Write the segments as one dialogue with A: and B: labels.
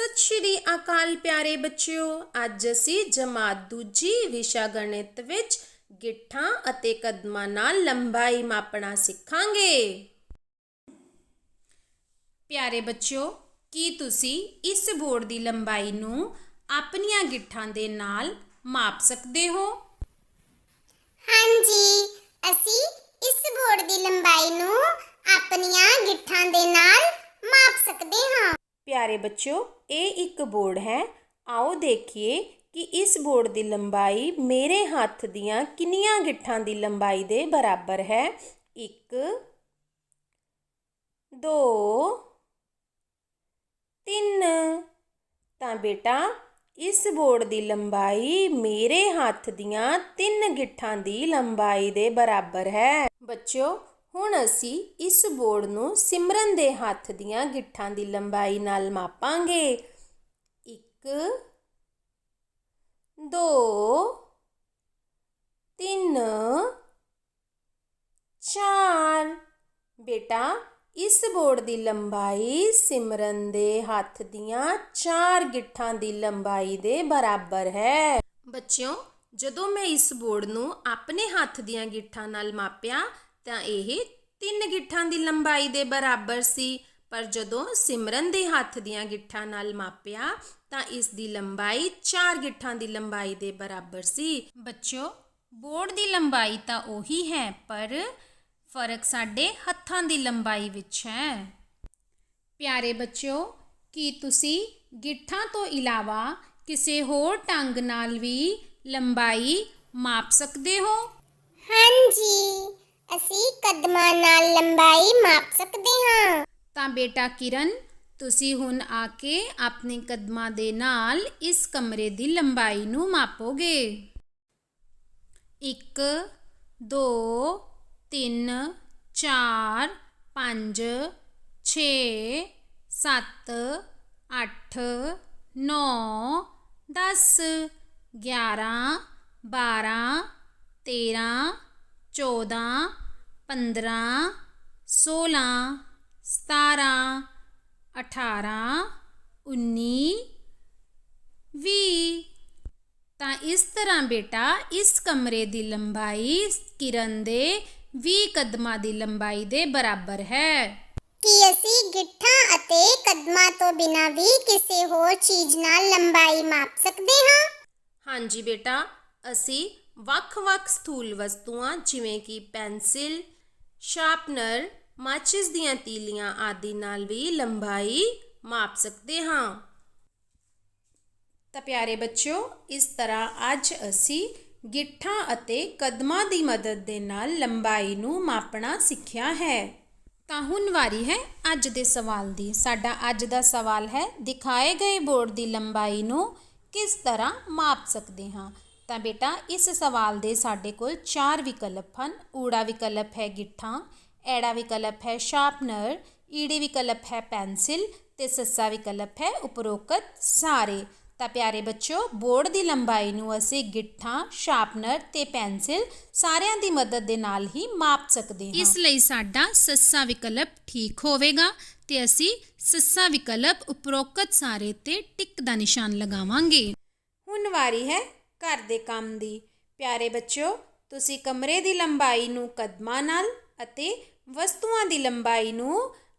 A: ਸਤਿ ਸ਼੍ਰੀ ਅਕਾਲ ਪਿਆਰੇ ਬੱਚਿਓ ਅੱਜ ਅਸੀਂ ਜਮਾਤ ਦੂਜੀ ਵਿਸ਼ਾ ਗਣਿਤ ਵਿੱਚ ਗਿੱਠਾਂ ਅਤੇ ਕਦਮਾਂ ਨਾਲ ਲੰਬਾਈ ਮਾਪਣਾ ਸਿੱਖਾਂਗੇ ਪਿਆਰੇ ਬੱਚਿਓ ਕੀ ਤੁਸੀਂ ਇਸ ਬੋਰਡ ਦੀ ਲੰਬਾਈ ਨੂੰ ਆਪਣੀਆਂ ਗਿੱਠਾਂ ਦੇ ਨਾਲ ਮਾਪ ਸਕਦੇ ਹੋ ਪਿਆਰੇ ਬੱਚਿਓ ਇਹ ਇੱਕ ਬੋਰਡ ਹੈ ਆਓ ਦੇਖੀਏ ਕਿ ਇਸ ਬੋਰਡ ਦੀ ਲੰਬਾਈ ਮੇਰੇ ਹੱਥ ਦੀਆਂ ਕਿੰਨੀਆਂ ਗਿੱਠਾਂ ਦੀ ਲੰਬਾਈ ਦੇ ਬਰਾਬਰ ਹੈ 1 2 3 ਤਾਂ ਬੇਟਾ ਇਸ ਬੋਰਡ ਦੀ ਲੰਬਾਈ ਮੇਰੇ ਹੱਥ ਦੀਆਂ 3 ਗਿੱਠਾਂ ਦੀ ਲੰਬਾਈ ਦੇ ਬਰਾਬਰ ਹੈ ਬੱਚਿਓ ਹੁਣ ਅਸੀਂ ਇਸ ਬੋਰਡ ਨੂੰ ਸਿਮਰਨ ਦੇ ਹੱਥ ਦੀਆਂ ਗਿੱਠਾਂ ਦੀ ਲੰਬਾਈ ਨਾਲ ਮਾਪਾਂਗੇ 1 2 3 4 ਬੇਟਾ ਇਸ ਬੋਰਡ ਦੀ ਲੰਬਾਈ ਸਿਮਰਨ ਦੇ ਹੱਥ ਦੀਆਂ 4 ਗਿੱਠਾਂ ਦੀ ਲੰਬਾਈ ਦੇ ਬਰਾਬਰ ਹੈ ਬੱਚਿਓ ਜਦੋਂ ਮੈਂ ਇਸ ਬੋਰਡ ਨੂੰ ਆਪਣੇ ਹੱਥ ਦੀਆਂ ਗਿੱਠਾਂ ਨਾਲ ਮਾਪਿਆ ਤਾਂ ਇਹ ਤਿੰਨ ਗਿੱਠਾਂ ਦੀ ਲੰਬਾਈ ਦੇ ਬਰਾਬਰ ਸੀ ਪਰ ਜਦੋਂ ਸਿਮਰਨ ਦੇ ਹੱਥ ਦੀਆਂ ਗਿੱਠਾਂ ਨਾਲ ਮਾਪਿਆ ਤਾਂ ਇਸ ਦੀ ਲੰਬਾਈ 4 ਗਿੱਠਾਂ ਦੀ ਲੰਬਾਈ ਦੇ ਬਰਾਬਰ ਸੀ ਬੱਚੋ ਬੋਰਡ ਦੀ ਲੰਬਾਈ ਤਾਂ ਉਹੀ ਹੈ ਪਰ ਫਰਕ ਸਾਡੇ ਹੱਥਾਂ ਦੀ ਲੰਬਾਈ ਵਿੱਚ ਹੈ ਪਿਆਰੇ ਬੱਚਿਓ ਕੀ ਤੁਸੀਂ ਗਿੱਠਾਂ ਤੋਂ ਇਲਾਵਾ ਕਿਸੇ ਹੋਰ ਟੰਗ ਨਾਲ ਵੀ ਲੰਬਾਈ ਮਾਪ ਸਕਦੇ ਹੋ
B: ਹਾਂ ਕਦਮਾਂ ਨਾਲ ਲੰਬਾਈ ਮਾਪ ਸਕਦੇ ਹਾਂ
A: ਤਾਂ ਬੇਟਾ ਕਿਰਨ ਤੁਸੀਂ ਹੁਣ ਆ ਕੇ ਆਪਣੇ ਕਦਮਾਂ ਦੇ ਨਾਲ ਇਸ ਕਮਰੇ ਦੀ ਲੰਬਾਈ ਨੂੰ ਮਾਪੋਗੇ 1 2 3 4 5 6 7 8 9 10 11 12 13 14 ਪੰਦਰਾਂ ਸੋਲਾਂ ਸਤਾਰਾਂ ਅਠਾਰਾਂ ਉੱਨੀ ਵੀਹ ਤਾਂ ਇਸ ਤਰ੍ਹਾਂ ਬੇਟਾ ਇਸ ਕਮਰੇ ਦੀ ਲੰਬਾਈ ਕਿਰਨ ਦੇ 20 ਕਦਮਾਂ ਦੀ ਲੰਬਾਈ ਦੇ ਬਰਾਬਰ ਹੈ
B: ਕੀ ਅਸੀਂ ਗਿੱਠਾਂ ਅਤੇ ਕਦਮਾਂ ਤੋਂ ਬਿਨਾ ਵੀ ਕਿਸੇ ਹੋਰ ਚੀਜ਼ ਨਾਲ ਲੰਬਾਈ ਮਾਪ ਸਕਦੇ ਹਾਂ
A: ਹਾਂਜੀ ਬੇਟਾ ਅਸੀਂ ਵੱਖ-ਵੱਖ ਸਥੂਲ ਵਸਤੂਆਂ ਜਿਵੇਂ ਕਿ ਪੈਨਸਿਲ ਸ਼ਾਰਪਨਰ ਮਾਚਿਸ ਦੀਆਂ ਤੀਲੀਆਂ ਆਦਿ ਨਾਲ ਵੀ ਲੰਬਾਈ ਮਾਪ ਸਕਦੇ ਹਾਂ ਤਾਂ ਪਿਆਰੇ ਬੱਚਿਓ ਇਸ ਤਰ੍ਹਾਂ ਅੱਜ ਅਸੀਂ ਗਿੱਠਾਂ ਅਤੇ ਕਦਮਾਂ ਦੀ ਮਦਦ ਦੇ ਨਾਲ ਲੰਬਾਈ ਨੂੰ ਮਾਪਣਾ ਸਿੱਖਿਆ ਹੈ ਤਾਂ ਹੁਣ ਵਾਰੀ ਹੈ ਅੱਜ ਦੇ ਸਵਾਲ ਦੀ ਸਾਡਾ ਅੱਜ ਦਾ ਸਵਾਲ ਹੈ ਦਿਖਾਏ ਗਏ ਬੋਰਡ ਦੀ ਲੰਬਾਈ ਨੂੰ ਕਿਸ ਤਰ੍ਹਾਂ ਮਾਪ ਸਕਦੇ ਹਾਂ ਤਾਂ ਬੇਟਾ ਇਸ ਸਵਾਲ ਦੇ ਸਾਡੇ ਕੋਲ ਚਾਰ ਵਿਕਲਪ ਹਨ ਊੜਾ ਵਿਕਲਪ ਹੈ ਗਿੱਠਾ ਐੜਾ ਵਿਕਲਪ ਹੈ ਸ਼ਾਰਪਨਰ ਈੜੀ ਵਿਕਲਪ ਹੈ ਪੈਨਸਿਲ ਤੇ ਸੱਸਾ ਵਿਕਲਪ ਹੈ ਉਪਰੋਕਤ ਸਾਰੇ ਤਾਂ ਪਿਆਰੇ ਬੱਚਿਓ ਬੋਰਡ ਦੀ ਲੰਬਾਈ ਨੂੰ ਅਸੀਂ ਗਿੱਠਾ ਸ਼ਾਰਪਨਰ ਤੇ ਪੈਨਸਿਲ ਸਾਰਿਆਂ ਦੀ ਮਦਦ ਦੇ ਨਾਲ ਹੀ ਮਾਪ ਸਕਦੇ ਹਾਂ
C: ਇਸ ਲਈ ਸਾਡਾ ਸੱਸਾ ਵਿਕਲਪ ਠੀਕ ਹੋਵੇਗਾ ਤੇ ਅਸੀਂ ਸੱਸਾ ਵਿਕਲਪ ਉਪਰੋਕਤ ਸਾਰੇ ਤੇ ਟਿਕ ਦਾ ਨਿਸ਼ਾਨ ਲਗਾਵਾਂਗੇ
A: ਹੁਣ ਵਾਰੀ ਹੈ ਘਰ ਦੇ ਕੰਮ ਦੀ ਪਿਆਰੇ ਬੱਚਿਓ ਤੁਸੀਂ ਕਮਰੇ ਦੀ ਲੰਬਾਈ ਨੂੰ ਕਦਮਾਂ ਨਾਲ ਅਤੇ ਵਸਤੂਆਂ ਦੀ ਲੰਬਾਈ ਨੂੰ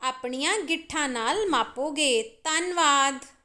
A: ਆਪਣੀਆਂ ਗਿੱਠਾਂ ਨਾਲ ਮਾਪੋਗੇ ਧੰਨਵਾਦ